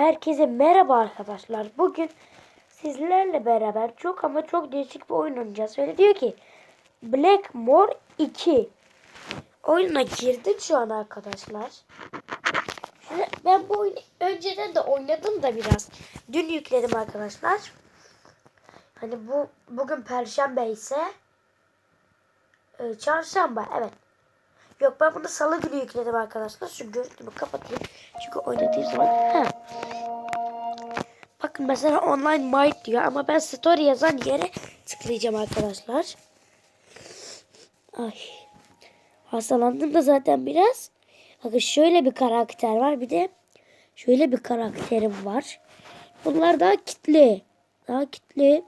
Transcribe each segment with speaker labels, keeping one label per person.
Speaker 1: Herkese merhaba arkadaşlar. Bugün sizlerle beraber çok ama çok değişik bir oyun oynayacağız. Öyle diyor ki Blackmore 2. Oyuna girdim şu an arkadaşlar. Ben bu oyunu önceden de oynadım da biraz. Dün yükledim arkadaşlar. Hani bu bugün perşembe ise e, çarşamba evet. Yok ben bunu salı günü yükledim arkadaşlar. Şu görüntümü kapatayım. Çünkü oynadığım zaman. Heh. Mesela online might diyor ama ben story yazan yere tıklayacağım arkadaşlar. Ay. Hastalandım da zaten biraz. Bakın şöyle bir karakter var. Bir de şöyle bir karakterim var. Bunlar daha kitli. Daha kitli.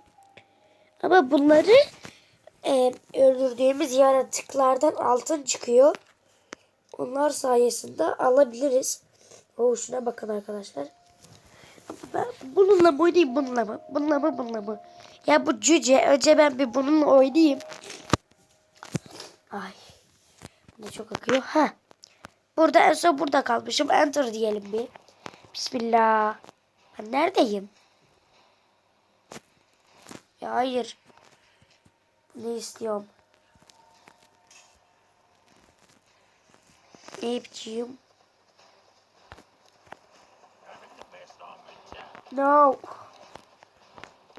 Speaker 1: Ama bunları e, öldürdüğümüz yaratıklardan altın çıkıyor. Onlar sayesinde alabiliriz. Oo şuna bakın arkadaşlar. Ben bununla mı oynayayım bununla mı? Bununla mı bununla mı? Ya bu cüce. Önce ben bir bununla oynayayım. Ay. Bu da çok akıyor. Ha. Burada en son burada kalmışım. Enter diyelim bir. Bismillah. Ben neredeyim? Ya hayır. Ne istiyorum? Ne yapacağım? No.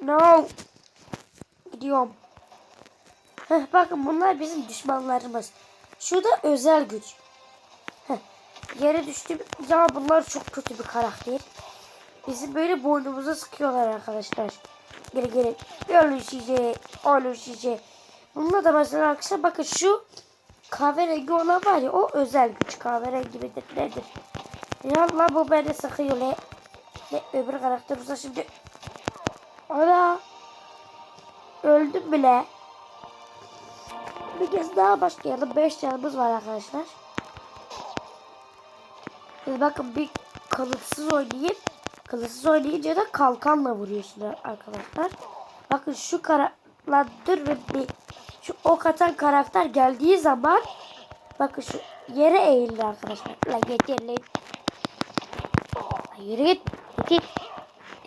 Speaker 1: No. Gidiyorum. Heh, bakın bunlar bizim düşmanlarımız. Şu da özel güç. Heh, yere düştüm. Ya bunlar çok kötü bir karakter. Bizi böyle boynumuza sıkıyorlar arkadaşlar. Geri geri. Ölüşeceği. Ölüşeceği. Bununla da mesela arkadaşlar bakın şu kahverengi olan var ya o özel güç kahverengi midir nedir? Ya Allah bu beni sıkıyor le. Ve öbür karakter olsa şimdi Ana! Öldüm bile. Bir kez daha başlayalım 5 canımız var arkadaşlar. Şimdi bakın bir kalıtsız oynayayım Kalıtsız oynayınca da kalkanla vuruyorsun arkadaşlar. Bakın şu karakter bir şu ok atan karakter geldiği zaman bakın şu yere eğildi arkadaşlar. Lan. La yürü git. Git.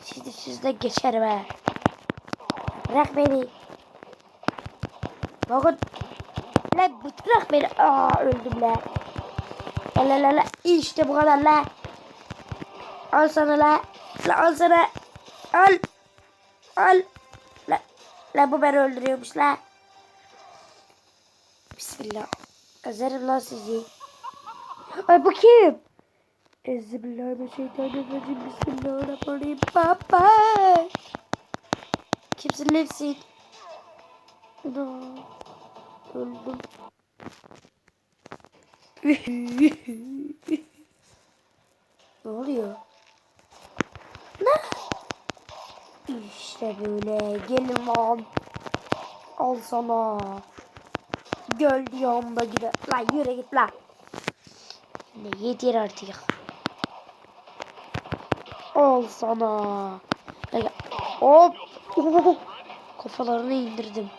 Speaker 1: Siz de siz de geçer be. Bırak beni. Bakın. La bırak beni. Aa öldüm la. La la la. İşte bu kadar la. Al sana la. La al sana. Al. Al. La. La bu beni öldürüyormuş la. Bismillah. Ezerim lan sizi. Ay bu kim? Euzubillahimineşşeytanirracim. Bismillahirrahmanirrahim. Baba. Kimsin nefsin? No. Öldüm. ne oluyor? Ne? İşte böyle. Gelin lan. Al sana. Göl diyorum da gibi. Lan yürü git lan. Ne yedir artık. Al sana. Hop. Oh. Kafalarını indirdim.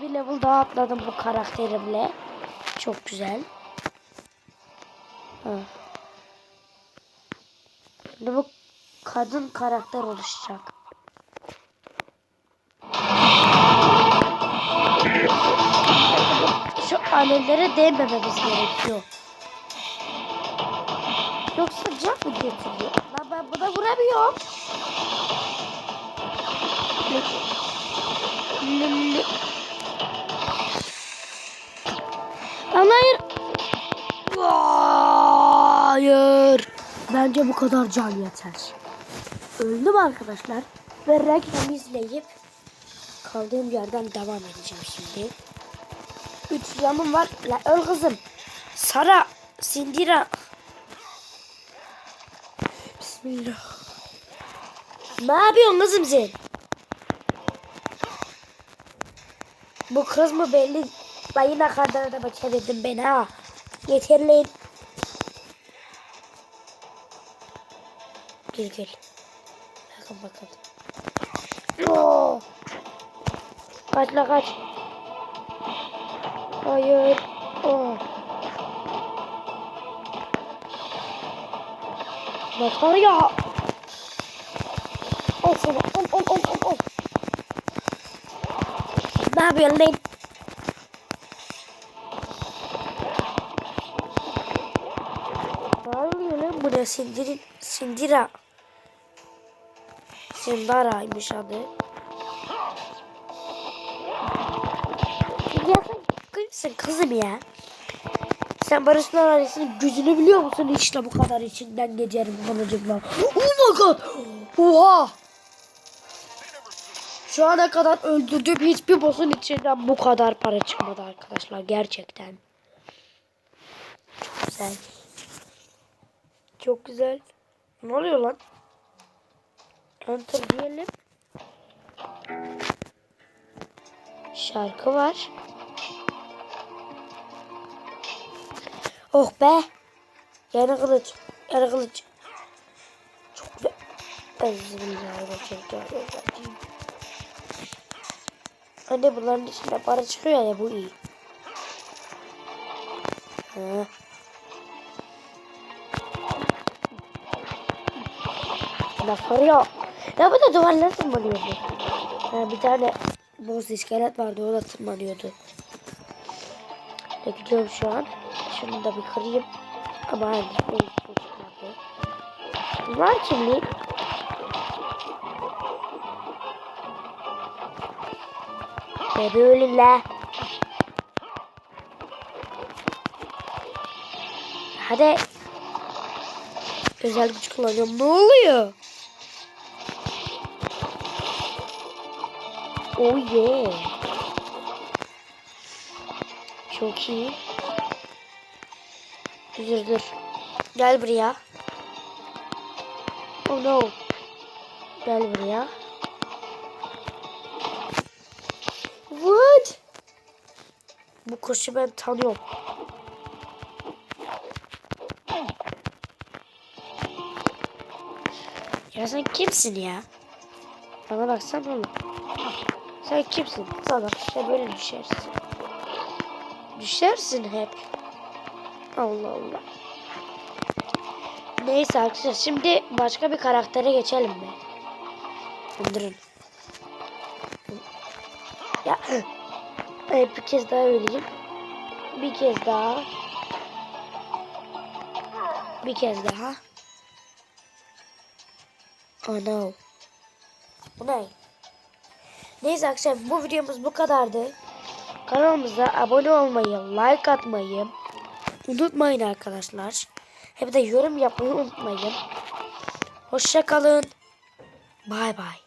Speaker 1: Bir level daha atladım bu karakterimle. Çok güzel. Şimdi bu kadın karakter oluşacak. Şu alevlere değmememiz gerekiyor. Yoksa can mı getiriyor? Lan ben buna vuramıyorum. Lülü. Lan hayır. Hayır. Bence bu kadar can yeter. Öldüm arkadaşlar. Ve reklam izleyip kaldığım yerden devam edeceğim şimdi. Üç yanım var. La öl kızım. Sara. Sindira. Bismillah. Ne yapıyorsun kızım sen? Bu kız mı belli? La yine kadar da çevirdin beni ha. Yeter lan. Gel gel. Bakın bakalım. Oo. Kaç la kaç. Hayır. Oh. Bak var ya. Al sana. Al al al al al. Ne yapıyorsun lan? Oluyor lan buraya? Sindirin, Sindira. Sindara'ymış adı. Ya sen kimsin kızım ya? Sen Barışlar ailesinin gücünü biliyor musun? İşte bu kadar içinden geçerim kılıcımla. Oh my god! Oha! Şu ana kadar öldürdüğüm hiçbir boss'un içinden bu kadar para çıkmadı arkadaşlar. Gerçekten. Çok güzel. Çok güzel. Ne oluyor lan? Enter diyelim. Şarkı var. Oh be. Yeni kılıç. Yeni kılıç. Çok güzel. Bismillahirrahmanirrahim. Anne bunların içinde para çıkıyor ya bu iyi. Ha. Laf arıyor. Ya bu da duvarlara tırmanıyordu. Ha, bir tane boz iskelet vardı o da tırmanıyordu. Bekliyorum şu an. Şunu da bir kırayım. Ama için çıkmadı. Bunlar kimlik? Ne böyle? Hadi. Özel güç kullanıyorum. Ne oluyor? Oh yeah. Çok iyi. Dur dur. Gel buraya. Oh no. Gel buraya. What? Bu koşu ben tanıyorum. Ya sen kimsin ya? Bana baksana oğlum. Sen kimsin? Sana işte böyle düşersin. Düşersin hep. Allah Allah. Neyse arkadaşlar şimdi başka bir karaktere geçelim mi? Durun. Ya bir kez daha öleyim. Bir kez daha. Bir kez daha. Oh no. Bu ne? Neyse arkadaşlar bu videomuz bu kadardı. Kanalımıza abone olmayı, like atmayı unutmayın arkadaşlar. Hem de yorum yapmayı unutmayın. Hoşça kalın. Bay bay.